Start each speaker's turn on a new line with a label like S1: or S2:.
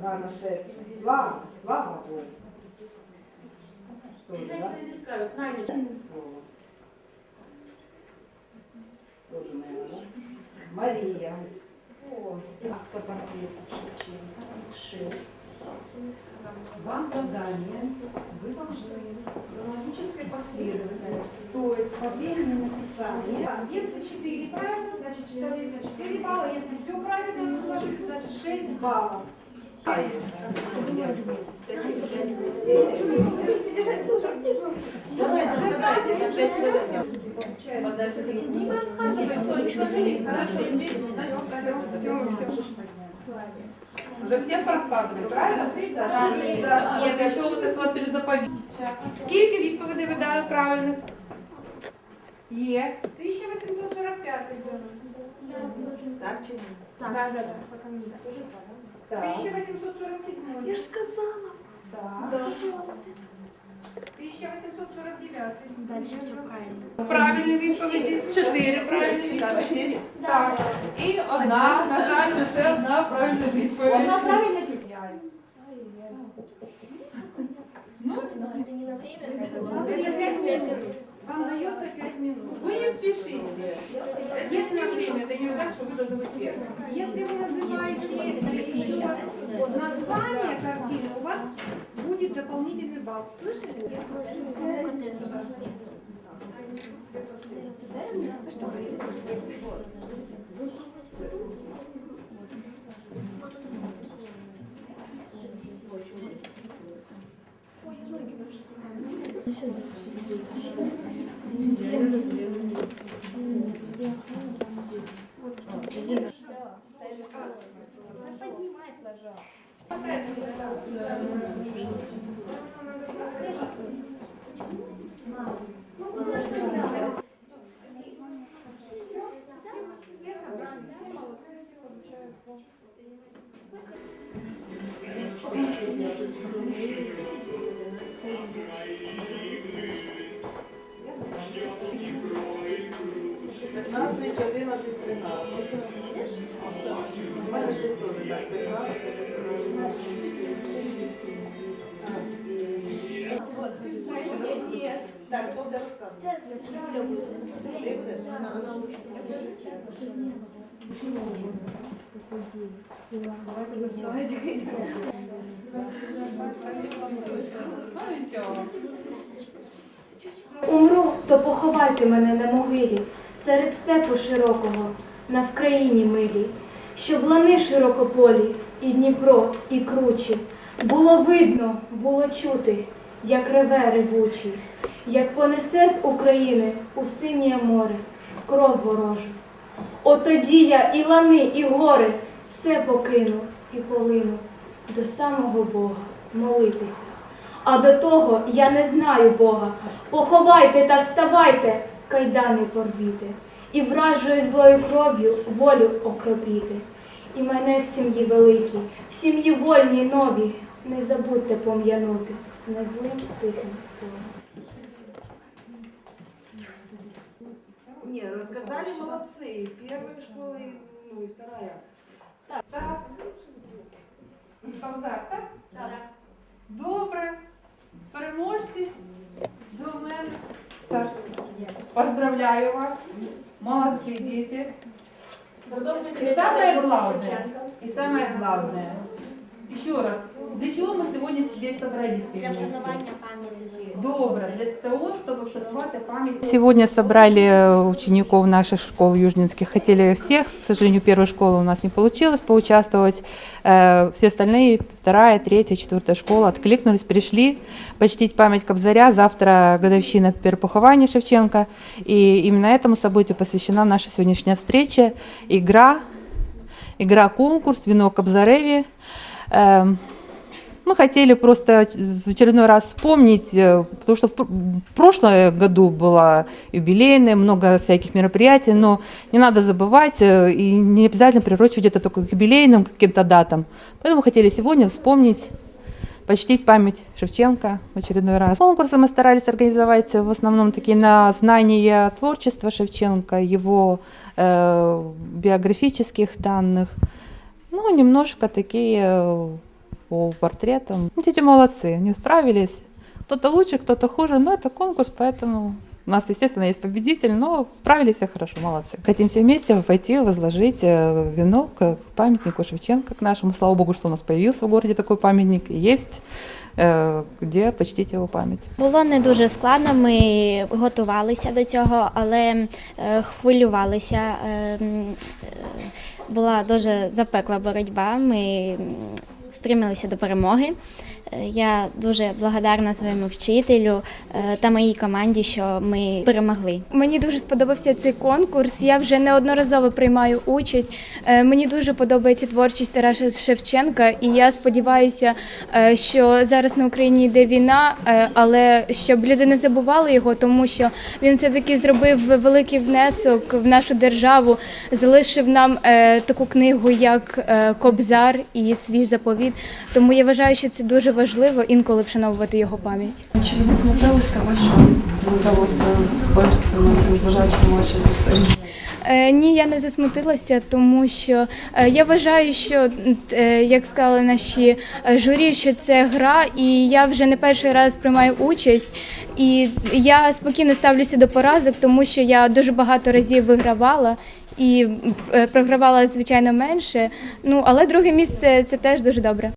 S1: наше слава, слава Богу. Тоже, да? Слово. Тоже, наверное? Мария. О, Шевченко. Шесть. Вам задание. Вы должны хронологической последовательности, то есть по времени написания.
S2: Если 4 правильно, значит, соответственно 4 балла. Если все правильно вы сложили, значит 6 баллов.
S3: Уже всем рассказывали, правильно? Нет, я що ви смотрю заповідь. Скільки відповідей ви дали правильних? Є.
S2: 1845
S3: Так чи ні?
S1: Так.
S2: 1847
S4: Я ж сказала.
S2: Так. 1849
S4: Дальше все правильно.
S3: Правильні відповіді. Чотири правильні відповіді. Так. І одна, на жаль, лише одна правильна відповідь.
S1: Одна правильна
S3: Ну,
S4: Это не на время,
S2: Это 5 минут. Вам дается 5 минут.
S3: вы не спешите. Если на время, это не значит, что вы должны быть первым.
S2: Если вы называете еще название картины, у вас будет дополнительный балл. Слышали? Все
S1: 11, 13. У мене десь теж так, 15, Так, хто буде розказувати? Ти будеш?
S5: Умру, то поховайте мене на могилі серед степу широкого, на Вкраїні милій, щоб лани широкополі, і Дніпро, і кручі. Було видно, було чути, як реве ревучий, як понесе з України у синє море кров ворожу. От тоді я і лани, і гори все покину і полину до самого Бога молитися. А до того я не знаю Бога. Поховайте та вставайте, кайдани порвіте, і вражою злою кров'ю волю окропіти. І мене в сім'ї великій, в сім'ї вольній новій, не забудьте пом'янути не злим тихим словом.
S1: Не, сказали молодцы. Первая школа, и, ну и вторая.
S3: Так. Кобзар, так? Так. Добре. Переможці до мене. Так. Поздравляю вас. Молодцы, дети. И самое главное, и самое главное, еще раз, для чего мы сегодня здесь собрались?
S4: Для вшанування пам'яті.
S3: Добре, для того, чтобы вшанувати память.
S6: Сегодня собрали учеников наших школ южнинских. Хотели всех, к сожалению, первая школа у нас не получилось поучаствовать. Э, Все остальные, вторая, третья, четвертая школа откликнулись, пришли почтить память Кобзаря. Завтра годовщина перепохования Шевченко. И именно этому событию посвящена наша сегодняшняя встреча. Игра, игра-конкурс «Вино Кобзареве». Мы хотели просто в очередной раз вспомнить, э, потому что в пр- в прошлом году было юбилейное, много всяких мероприятий, но не надо забывать э, и не обязательно прирочивать это только к юбилейным каким-то датам. Поэтому хотели сегодня вспомнить, почтить память Шевченко в очередной раз. Конкурсы мы старались организовать в основном такие на знание творчества Шевченко, его э, биографических данных, ну, немножко такие э, по портретам. Ну, Дети молодцы, они справились. Кто-то лучше, кто-то хуже, но это конкурс, поэтому у нас, естественно, есть победитель, но справились все хорошо, молодцы. Хотим все вместе пойти возложить э, венок к памятнику Шевченко, к нашему. Слава богу, что у нас появился в городе такой памятник. И есть э, где почтить его память.
S4: Було не дуже складно. Ми готувалися до цього, але е, хвилювалися. Е, м, е, Була дуже запекла боротьба. Ми м, стрималися до перемоги. Я дуже благодарна своєму вчителю е, та моїй команді, що ми перемогли.
S5: Мені дуже сподобався цей конкурс. Я вже неодноразово приймаю участь. Е, Мені дуже подобається творчість Тараса Шевченка, і я сподіваюся, е, що зараз на Україні йде війна, але щоб люди не забували його, тому що він все таки зробив великий внесок в нашу державу, залишив нам таку книгу, як Кобзар і свій заповіт. Тому я вважаю, що це дуже важливо інколи вшановувати його пам'ять.
S7: Чи ви засмутилися ви, що не вдалося вижити, незважаючи на ваші зусилля?
S5: Е, Ні, я не засмутилася, тому що е, я вважаю, що е, як сказали наші журі, що це гра, і я вже не перший раз приймаю участь. І я спокійно ставлюся до поразок, тому що я дуже багато разів вигравала і програвала звичайно менше. Ну але друге місце це теж дуже добре.